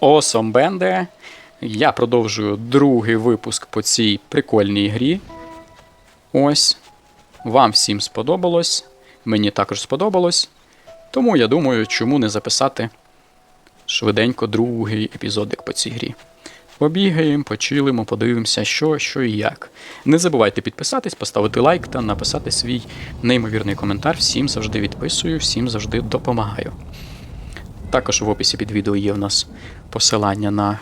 Осомбенде. Я продовжую другий випуск по цій прикольній грі. Ось. Вам всім сподобалось. Мені також сподобалось. Тому я думаю, чому не записати швиденько другий епізодик по цій грі. Побігаємо, почилимо, подивимося, що, що і як. Не забувайте підписатись, поставити лайк та написати свій неймовірний коментар. Всім завжди відписую, всім завжди допомагаю. Також в описі під відео є у нас посилання на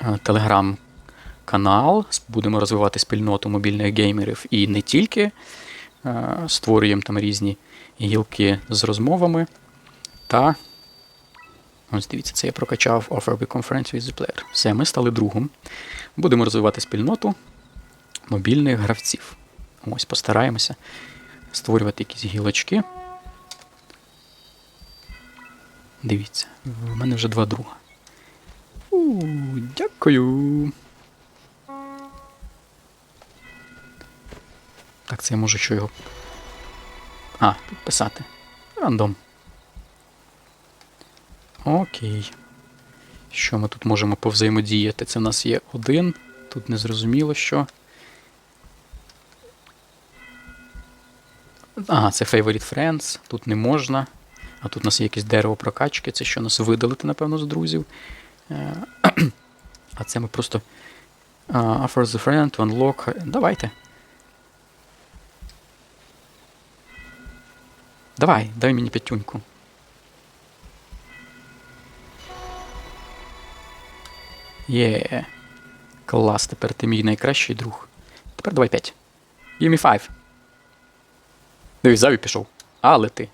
е, телеграм-канал. Будемо розвивати спільноту мобільних геймерів і не тільки. Е, Створюємо там різні гілки з розмовами. Та ось дивіться, це я прокачав Offer Become Friends with the Player. Все, ми стали другом. Будемо розвивати спільноту мобільних гравців. Ось постараємося створювати якісь гілочки. Дивіться, в мене вже два друга. У, дякую. Так, це я можу що його. А, підписати. Рандом. Окей. Що ми тут можемо повзаємодіяти? Це в нас є один. Тут не зрозуміло що. Ага, це Favorite Friends. Тут не можна. А тут у нас є якесь дерево прокачки. Це що нас видалити, напевно, з друзів. Е, А це ми просто. а, Offer the friend to unlock. Давайте. Давай, дай мені п'ятюньку. Є. Клас, тепер ти мій найкращий друг. Тепер давай 5. Give me 5. Дивись, заві пішов. Але ти.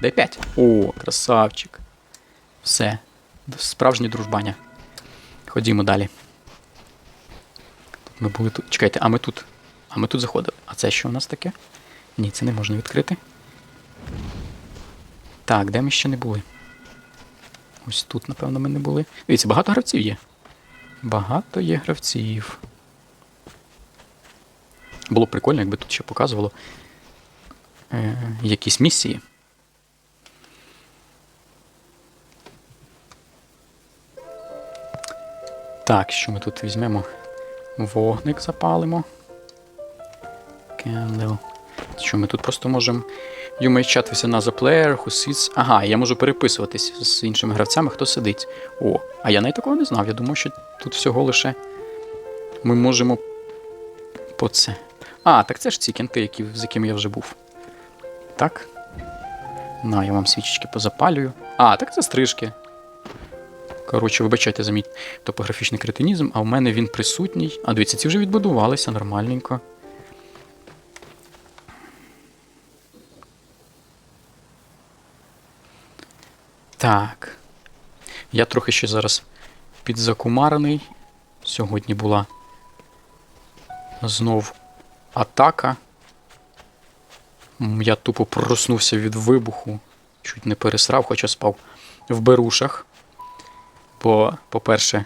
Дай 5. О, красавчик. Все. Справжнє дружбання. Ходімо далі. Ми були тут. Чекайте, а ми тут. А ми тут заходили. А це що у нас таке? Ні, це не можна відкрити. Так, де ми ще не були? Ось тут, напевно, ми не були. Дивіться, багато гравців є. Багато є гравців. Було б прикольно, якби тут ще показувало е, якісь місії. Так, що ми тут візьмемо? Вогник запалимо. Candle. Що ми тут просто можемо. You may chat with another player who sits... Ага, я можу переписуватись з іншими гравцями, хто сидить. О, а я навіть такого не знав. Я думав, що тут всього лише ми можемо по це. А, так це ж ці кінти, які, з якими я вже був. Так. На, я вам свічечки позапалюю. А, так це стрижки. Коротше, вибачайте за мій топографічний кретинізм, а в мене він присутній. А дивіться, ці вже відбудувалися нормальненько. Так. Я трохи ще зараз підзакумарений. Сьогодні була знов атака. Я тупо проснувся від вибуху. Чуть не пересрав, хоча спав в берушах. Бо, по-перше,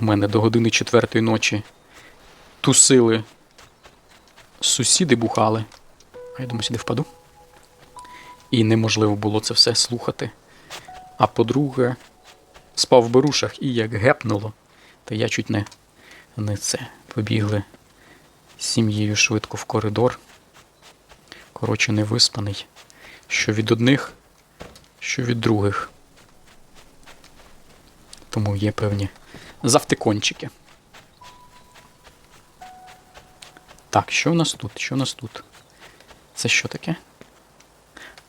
у мене до години четвертої ночі тусили сусіди бухали. А я думаю, сюди впаду. І неможливо було це все слухати. А по-друге, спав в берушах і як гепнуло, то я чуть не, не це. Побігли з сім'єю швидко в коридор. Коротше, не виспаний. Що від одних, що від других. Тому є певні завтикончики. Так, що в нас тут? Що в нас тут? Це що таке?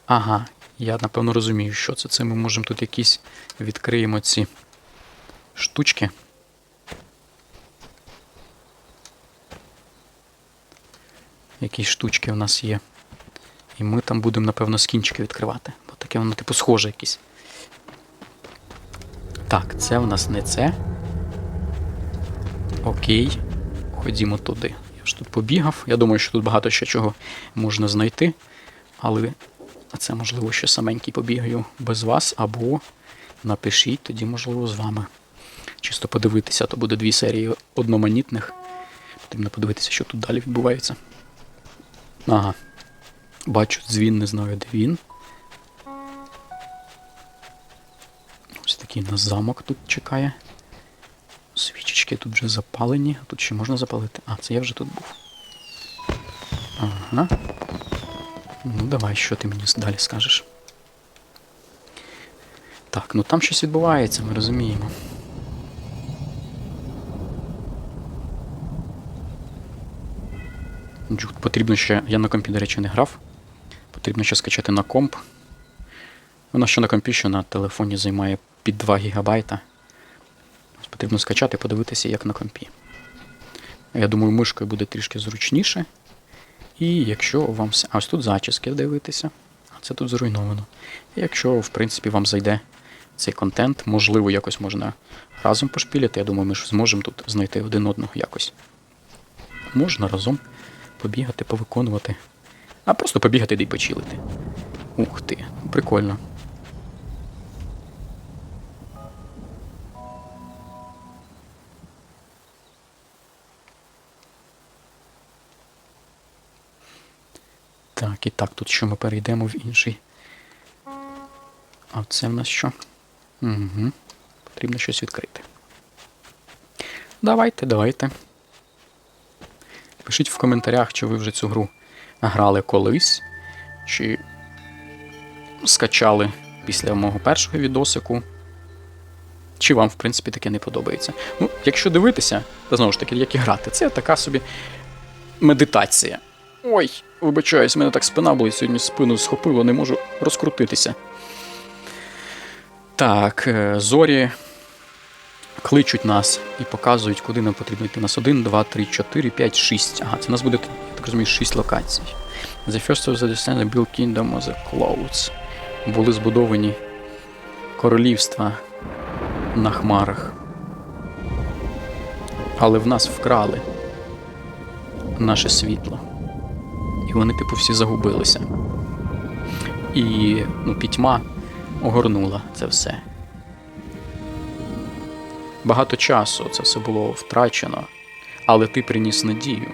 Ага, я напевно розумію, що це. Це ми можемо тут якісь відкриємо ці штучки. Якісь штучки у нас є. І ми там будемо, напевно, скінчики відкривати. Бо таке воно, типу, схоже якесь. Так, це у нас не це. Окей. Ходімо туди. Я ж тут побігав. Я думаю, що тут багато ще чого можна знайти. Але це, можливо, ще саменький побігаю без вас, або напишіть, тоді, можливо, з вами. Чисто подивитися, то буде дві серії одноманітних. Потрібно подивитися, що тут далі відбувається. Ага. Бачу дзвін, не знаю, де він. Який нас замок тут чекає. Свічечки тут вже запалені. Тут ще можна запалити. А, це я вже тут був. Ага. Ну, давай, що ти мені далі скажеш? Так, ну там щось відбувається, ми розуміємо. Потрібно ще. Я на компі, до речі, не грав. Потрібно ще скачати на комп. Воно що на компі, що на телефоні займає під 2 гігабайта. Потрібно скачати, подивитися, як на компі. Я думаю, мишкою буде трішки зручніше. І якщо вам. А ось тут зачіски дивитися, а це тут зруйновано. І якщо, в принципі, вам зайде цей контент, можливо, якось можна разом пошпіляти. Я думаю, ми ж зможемо тут знайти один одного якось. Можна разом побігати, повиконувати. А просто побігати й почилити. Ух ти, прикольно. Так, і так, тут що ми перейдемо в інший. А це в нас що? Угу. Потрібно щось відкрити. Давайте, давайте. Пишіть в коментарях, чи ви вже цю гру грали колись, чи скачали після мого першого відосику. Чи вам, в принципі, таке не подобається. Ну, якщо дивитися, то знову ж таки, як і грати, це така собі медитація. Ой, вибачаюсь, мене так спина болить, сьогодні спину схопило, не можу розкрутитися. Так, е, зорі кличуть нас і показують, куди нам потрібно йти. Нас 1, 2, 3, 4, 5, 6. Ага, це у нас буде, я так розумію, 6 локацій. The first of the descendant built kingdom of the clouds. Були збудовані королівства на хмарах. Але в нас вкрали наше світло. І вони, типу, всі загубилися. І ну, пітьма огорнула це все. Багато часу це все було втрачено, але ти приніс надію.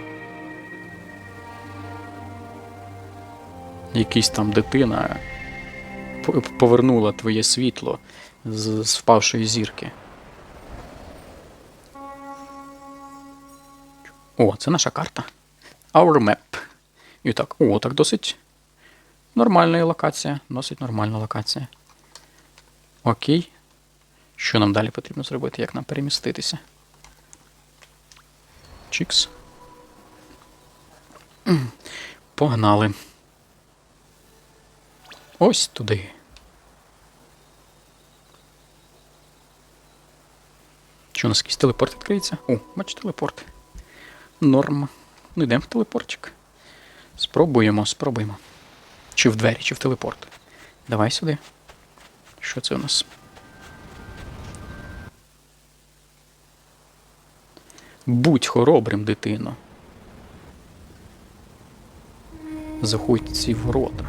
Якийсь там дитина повернула твоє світло з, впавшої зірки. О, це наша карта. Our map. І так, о, так досить нормальна локація. Досить нормальна локація. Окей. Що нам далі потрібно зробити? Як нам переміститися? Чікс. Погнали. Ось туди. Що у нас якийсь телепорт відкриється? О, бач, телепорт. Норм. Ну йдемо в телепортчик. Спробуємо, спробуємо. Чи в двері, чи в телепорт. Давай сюди. Що це у нас? Будь хоробрим, дитино. Заходь ці ворота.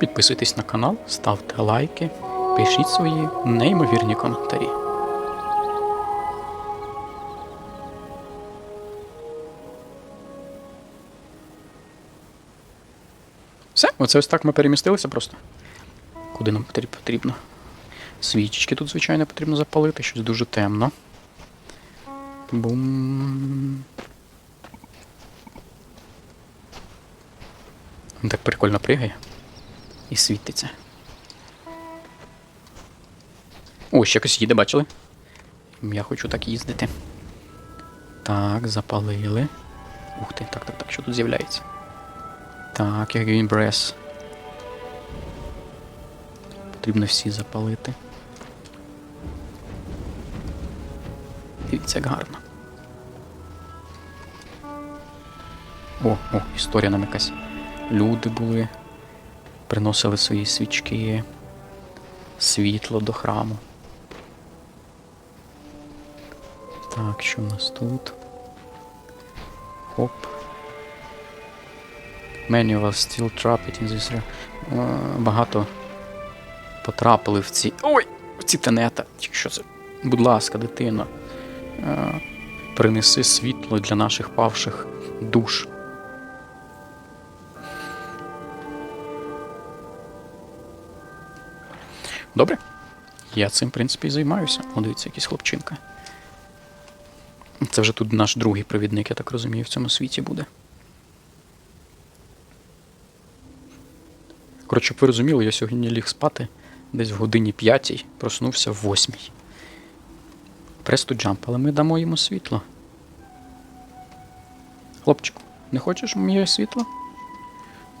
Підписуйтесь на канал, ставте лайки, пишіть свої неймовірні коментарі. Все, оце ось так ми перемістилися просто. Куди нам потрібно? Свічечки тут, звичайно, потрібно запалити, щось дуже темно. Бум. Так прикольно пригає і світиться. О, ще якось їде, бачили? Я хочу так їздити. Так, запалили. Ух ти, так, так, так, що тут з'являється? Так, він брес. Потрібно всі запалити. Дивіться, як гарно. О, о, історія нам якась. Люди були, приносили свої свічки, світло до храму. Так, що в нас тут? Хоп. Many of us still trapped in this room. Багато потрапили в ці. Ой! В ці тенета. Що це? Будь ласка, дитино. Е, принеси світло для наших павших душ. Добре. Я цим, в принципі, і займаюся. О, дивіться, якийсь хлопчинка. Це вже тут наш другий провідник, я так розумію, в цьому світі буде. Коротше, ви розуміли, я сьогодні ліг спати десь в годині п'ятій, проснувся в восьмій. Престу джамп, але ми дамо йому світло. Хлопчику, не хочеш моє світло?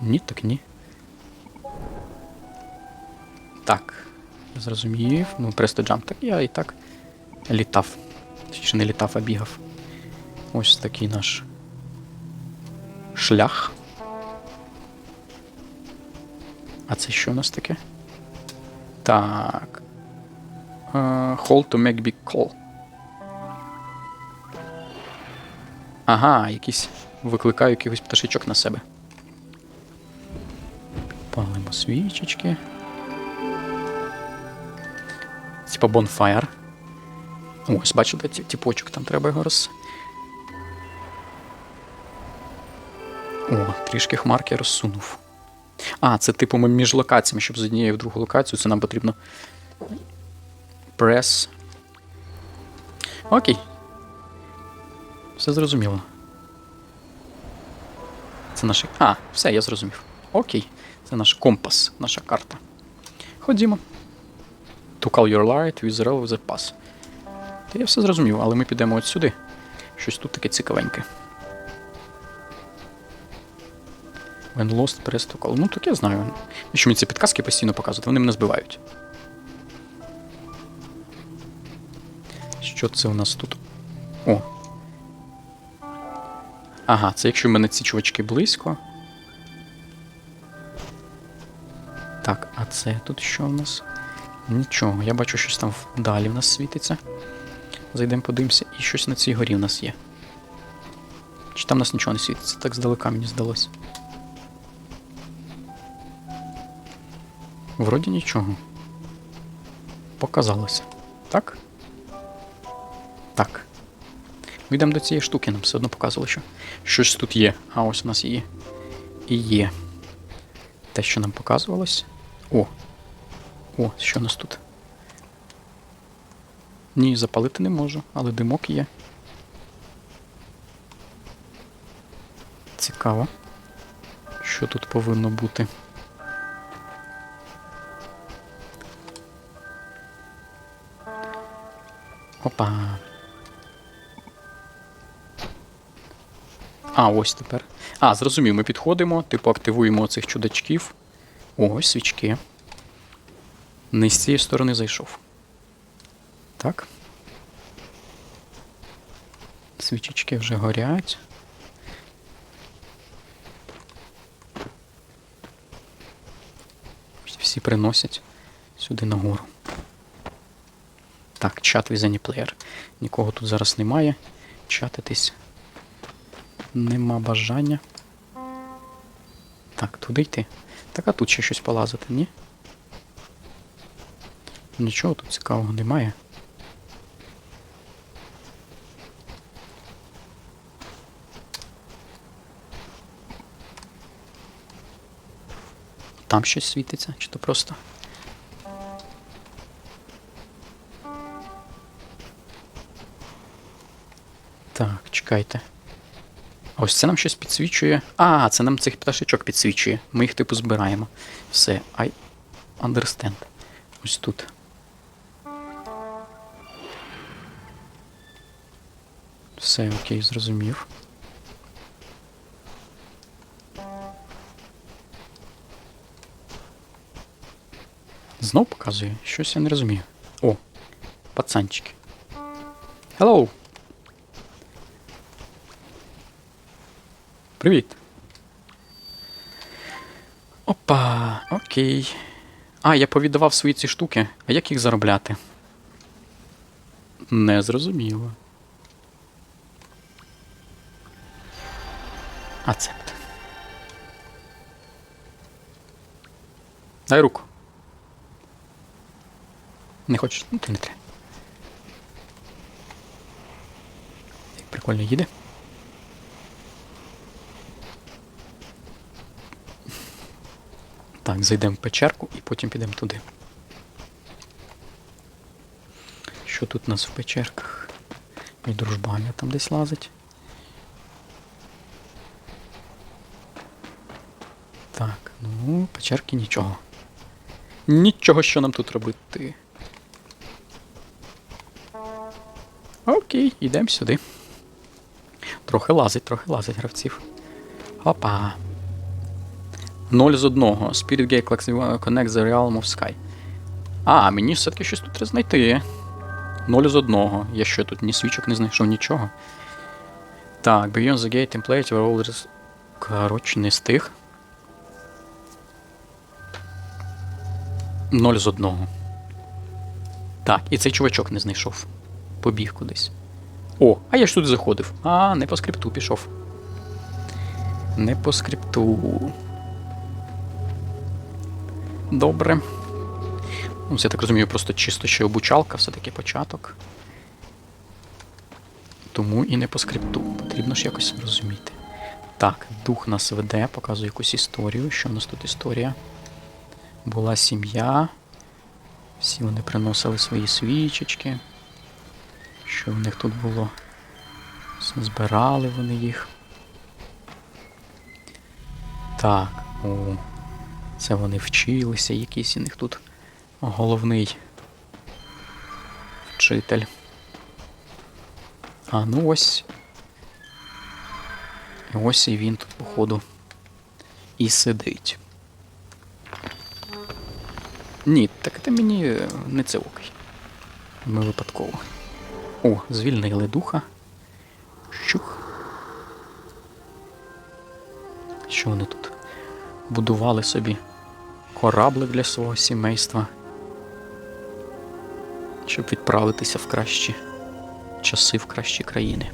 Ні, так ні. Так, зрозумів. Ну, престо джамп, так я і так літав. Чи не літав, а бігав. Ось такий наш шлях. А це що у нас таке? Так. Uh, hold to make big call. Ага, якісь викликаю якихось пташечок на себе. Палимо свічечки. Типа bonfire. Ось, бачите, ті- тіпочок, там треба його роз. О, трішки хмарки розсунув. А, це типу ми між локаціями, щоб з однієї в другу локацію, це нам потрібно. Press. Окей. Все зрозуміло. Це наш. А, все, я зрозумів. Окей. Це наш компас, наша карта. Ходімо. To call your light with the with the pass. Та я все зрозумів, але ми підемо от сюди. Щось тут таке цікавеньке. When lost, press to call. Ну, так я знаю. Що мені ці підказки постійно показують, вони мене збивають. Що це у нас тут? О. Ага, це якщо в мене ці чувачки близько. Так, а це тут що у нас? Нічого, я бачу, щось там далі в нас світиться. Зайдемо подивимося, і щось на цій горі в нас є. Чи там у нас нічого не світиться? Так здалека мені здалося. Вроді нічого. Показалося. Так? Так. Йдемо до цієї штуки, нам все одно показувало, що щось тут є. А ось у нас є. І є. Те, що нам показувалось. О. О, що у нас тут? Ні, запалити не можу, але димок є. Цікаво. Що тут повинно бути? Опа. А, ось тепер. А, зрозумів, ми підходимо, типу активуємо цих чудачків. Ось свічки. Не з цієї сторони зайшов. Так. Свічечки вже горять. Всі приносять сюди нагору. Так, чат any player. Нікого тут зараз немає. Чатитись. Нема бажання. Так, туди йти. Так, а тут ще щось полазити, ні? Нічого тут цікавого немає. Там щось світиться, чи то просто. Так, чекайте. Ось це нам щось підсвічує. А, це нам цих пташечок підсвічує. Ми їх типу збираємо. Все, I understand. Ось тут. Все, окей, зрозумів. Знов показує? Щось я не розумію. О, пацанчики. Hello! Привіт. Опа, окей. А, я повіддавав свої ці штуки. А як їх заробляти? Не зрозуміло. Ацепт. Дай руку. Не хочеш? Ну, ти не треба. Прикольно їде. Так, зайдемо в печерку і потім підемо туди. Що тут у нас в печерках? І дружбаня там десь лазить. Так, ну, печерки нічого. Нічого, що нам тут робити. Окей, йдемо сюди. Трохи лазить, трохи лазить гравців. Опа. 0 з одного. Spirit Gate Connect the Realm of Sky. А, мені все-таки щось тут треба знайти. 0 з одного. Я що тут ні свічок не знайшов, нічого. Так, Beyond the Gate Template were all Коротше, не стих. 0 з одного. Так, і цей чувачок не знайшов. Побіг кудись. О, а я ж тут заходив. А, не по скрипту пішов. Не по скрипту. Добре. Ну, це, я так розумію, просто чисто ще обучалка, все-таки початок. Тому і не по скрипту. Потрібно ж якось розуміти. Так, дух нас веде, показує якусь історію. Що в нас тут історія? Була сім'я. Всі вони приносили свої свічечки. Що в них тут було? Збирали вони їх. Так, о, це вони вчилися, якийсь у них тут головний вчитель. А ну ось. Ось і він тут, походу, і сидить. Ні, так це мені е, не це окей. Ми випадково. О, звільнили духа. Щух. Що вони тут? Будували собі кораблик для свого сімейства. Щоб відправитися в кращі часи, в кращі країни.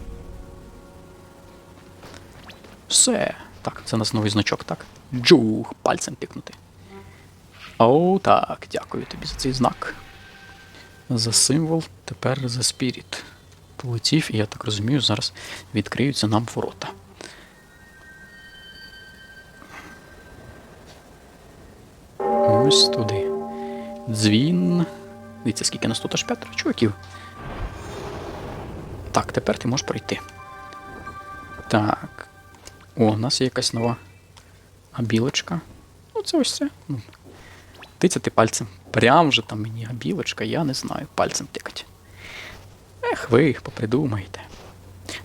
Все. Так, це у нас новий значок, так? Джух, пальцем тикнути. О, так, дякую тобі за цей знак. За символ, тепер за спіріт. Полетів, і я так розумію, зараз відкриються нам ворота. Ось туди. Дзвін. Дивіться, скільки нас тут аж п'ятеро чуваків. Так, тепер ти можеш пройти. Так. О, у нас є якась нова абілочка. Ну, це ось це. Тицяти пальцем. Прям же там мені абілочка, я не знаю, пальцем тикать. Ех, ви їх попридумаєте.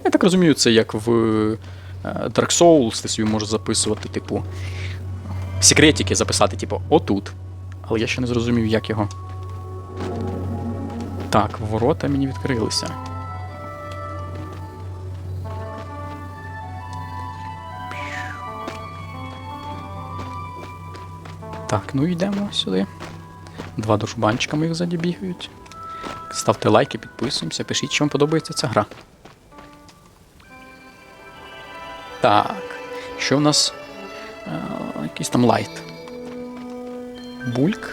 Я так розумію, це як в е, Dark Souls, ти собі можеш записувати, типу, секретики записати, типу, отут. Але я ще не зрозумів, як його. Так, ворота мені відкрилися. Так, ну йдемо сюди. Два дружбанчика моїх ззаді бігають. Ставте лайки, підписуємося, пишіть, чи вам подобається ця гра. Так. Що в нас? Е, якийсь там лайт. Бульк.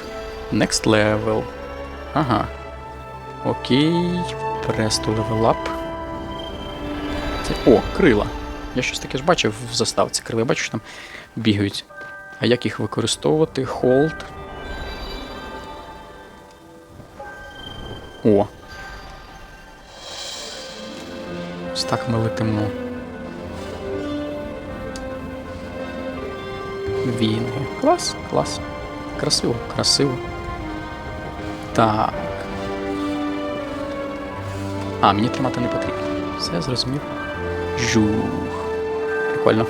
Next level. Ага. Окей. Level up. Це... О, крила. Я щось таке ж бачив в заставці крила. Я бачу, що там бігають. А як їх використовувати? Hold. О. Ось так ми летимо. Вінги. Клас, клас. Красиво, красиво. Так. А, мені тримати не потрібно. Все зрозумів. Жух. Прикольно.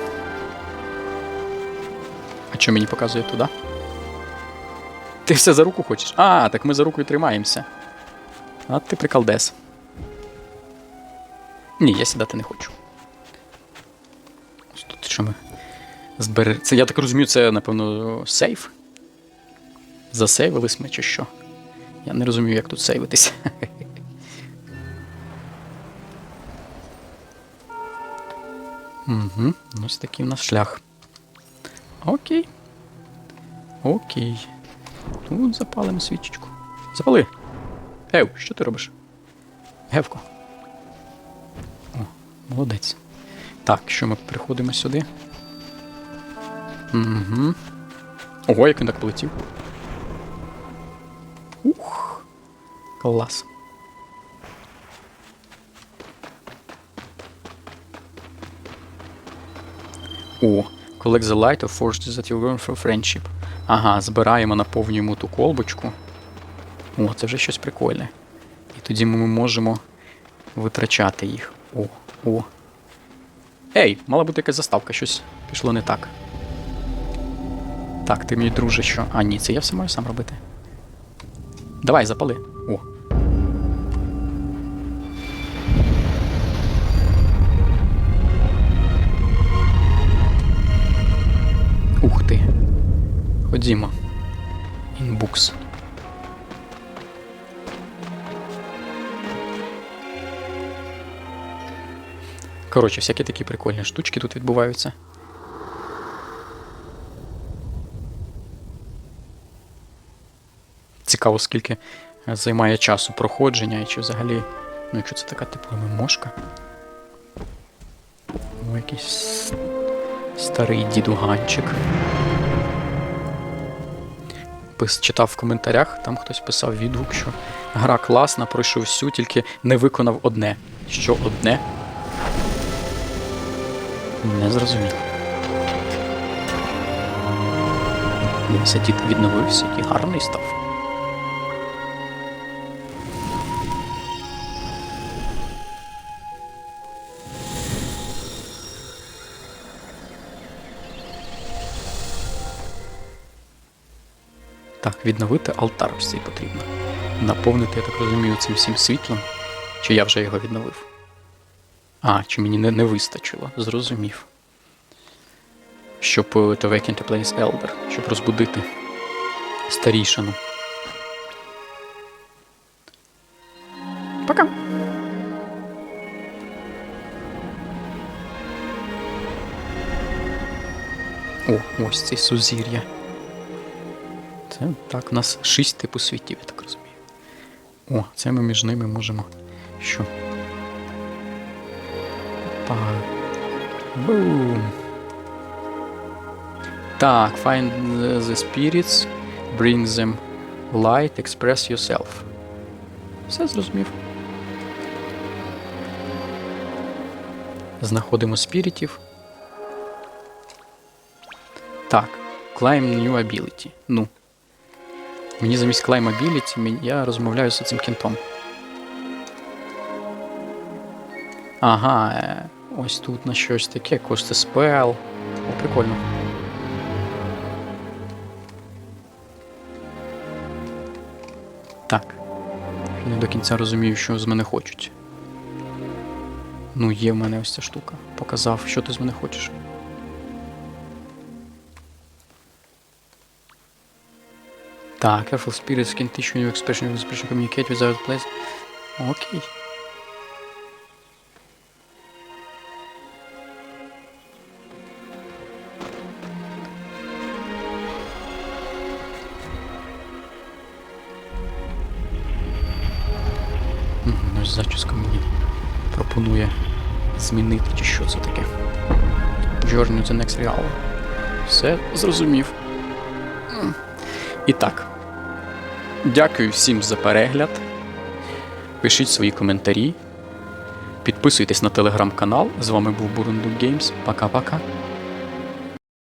А що мені показує туди? Ти все за руку хочеш? А, так ми за рукою тримаємося. А ти прикалдес. Ні, я сідати не хочу. Ось Тут що ми збере. Це, я так розумію, це, напевно, сейф. Засейвились ми чи що? Я не розумію, як тут сейвитись. Угу, ось такий в нас шлях. Окей. Окей. Тут запалимо свічечку. Запали. Ев, що ти робиш? Гевко. О, Молодець. Так, що ми приходимо сюди? Угу. Ого, як він так полетів. Ух. Клас. О, collect the light of forces that you learn for friendship. Ага, збираємо, наповнюємо ту колбочку. О, це вже щось прикольне. І тоді ми можемо витрачати їх. О, о. Ей, мала бути якась заставка, щось пішло не так. Так, ти мій друже, що. А, ні, це я все маю сам робити. Давай, запали. Ходімо. Інбукс. Коротше, всякі такі прикольні штучки тут відбуваються. Цікаво, скільки займає часу проходження, і чи взагалі. Ну, якщо це така типу мошка. О, якийсь старий дідуганчик. Пис, читав в коментарях, там хтось писав відгук, що гра класна, пройшов всю, тільки не виконав одне. Що одне? Не зрозуміло. Дід відновився, який гарний став. Так, відновити алтар цей потрібно. Наповнити, я так розумію, цим всім світлом. Чи я вже його відновив? А, чи мені не, не вистачило, зрозумів. Щоб to awaken to place Elder, щоб розбудити старішину. Пока. О, ось цей сузір'я. Це так, у нас шість типу світів, я так розумію. О, це ми між ними можемо. Що? Па. Бум. Так, find the spirits, bring them light, express yourself. Все зрозумів. Знаходимо спірітів. Так, climb new ability. Ну. Мені замість climb ability я розмовляю з цим кінтом. Ага, е, ось тут на щось таке, кости спел. О, прикольно. Так. Не до кінця розумію, що з мене хочуть. Ну, є в мене ось ця штука. Показав, що ти з мене хочеш. Так, careful spirits can teach you new expression expression communicate without place. Окей. Ось зачіска мені пропонує змінити, чи що це таке. Journey to the next real. Все зрозумів. І так. Дякую всім за перегляд. Пишіть свої коментарі. Підписуйтесь на телеграм-канал. З вами був Бурундук Геймс. Пока-пока.